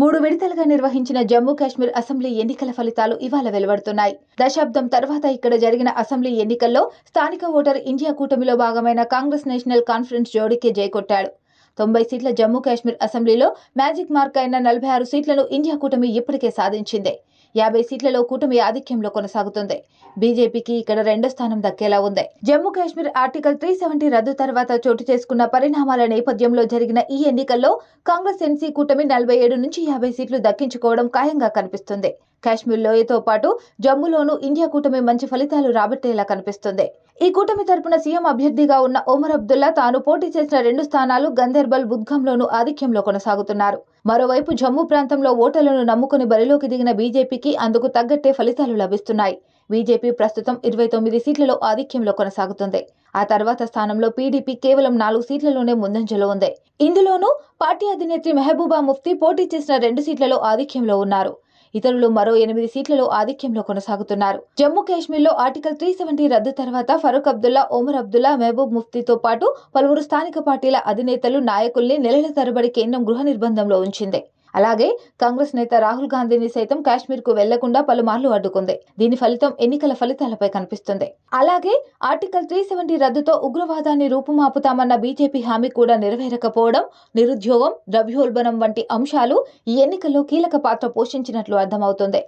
మూడు విడతలుగా నిర్వహించిన జమ్మూ కాశ్మీర్ అసెంబ్లీ ఎన్నికల ఫలితాలు ఇవాళ వెలువడుతున్నాయి. దశాబ్దం తర్వాత ఇక్కడ జరిగిన అసెంబ్లీ ఎన్నికల్లో స్థానిక ఓటర్ ఇండియా కూటమిలో భాగమైన కాంగ్రెస్ నేషనల్ కాన్ఫరెన్స్ జోడీకే జయకొట్టాడు తొంభై సీట్ల జమ్మూ కాశ్మీర్ అసెంబ్లీలో మ్యాజిక్ మార్క్ అయిన నలభై ఆరు సీట్లను ఇండియా కూటమి ఇప్పటికే సాధించింది. యాభై సీట్లలో కూటమి ఆధిక్యంలో కొనసాగుతుంది. బీజేపీకి ఇక్కడ రెండో స్థానం దక్కేలా ఉంది. Jammu Kashmir article three seventy రద్దు తర్వాత చోటు చేసుకున్న పరిణామాల నేపథ్యంలో జరిగిన ఈ ఎన్నికల్లో కాంగ్రెస్ ఎన్సీ కూటమి నలభై ఏడు నుంచి యాభై సీట్లు దక్కించుకోవడం ఖాయంగా కనిపిస్తుంది. కాశ్మీర్ లోయతో పాటు జమ్మూలోనూ ఇండియా కూటమి మంచి ఫలితాలు రాబట్టేలా కనిపిస్తుంది. ఈ కూటమి తరపున సీఎం అభ్యర్థిగా ఉన్న ఒమర్ అబ్దుల్లా తాను పోటీ చేసిన రెండు స్థానాలు గందర్బల్ బుద్గంలోనూ ఆధిక్యంలో కొనసాగుతున్నారు. మరోవైపు జమ్మూ ప్రాంతంలో ఓటర్లను నమ్ముకుని బరిలోకి దిగిన బీజేపీకి అందుకు తగ్గట్టే ఫలితాలు లభిస్తున్నాయి. బీజేపీ ప్రస్తుతం ఇరవై తొమ్మిది సీట్లలో ఆధిక్యంలో కొనసాగుతుంది. ఆ తర్వాత స్థానంలో పీడీపీ కేవలం నాలుగు సీట్లలోనే ముందంజలో ఉంది. ఇందులోనూ పార్టీ అధినేత్రి మెహబూబా ముఫ్తీ పోటీ చేసిన రెండు సీట్లలో ఆధిక్యంలో ఉన్నారు. ఇతరులు మరో ఎనిమిది సీట్లలో ఆధిక్యంలో కొనసాగుతున్నారు. జమ్మూ కాశ్మీర్లో ఆర్టికల్ త్రీ సెవెంటీ రద్దు తర్వాత ఫరూక్ అబ్దుల్లా ఒమర్ అబ్దుల్లా మహబూబ్ ముఫ్తీతో పాటు పలువురు స్థానిక పార్టీల అధినేతలు నాయకుల్ని నెలల తరబడి కేంద్రం గృహ నిర్బంధంలో ఉంచింది. అలాగే కాంగ్రెస్ నేత రాహుల్ గాంధీని సైతం కాశ్మీర్కు వెళ్ళకుండా పలుమార్లు అడ్డుకుంది. దీని ఫలితం ఎన్నికల ఫలితాలపై కనిపిస్తుంది. అలాగే ఆర్టికల్ త్రీ సెవెంటీ రద్దుతో ఉగ్రవాదాన్ని రూపుమాపుతామన్న బీజేపీ హామీ కూడా నెరవేరకపోవడం నిరుద్యోగం ద్రవ్యోల్బణం వంటి అంశాలు ఈ ఎన్నికల్లో కీలక పాత్ర పోషించినట్లు అర్థమవుతుంది.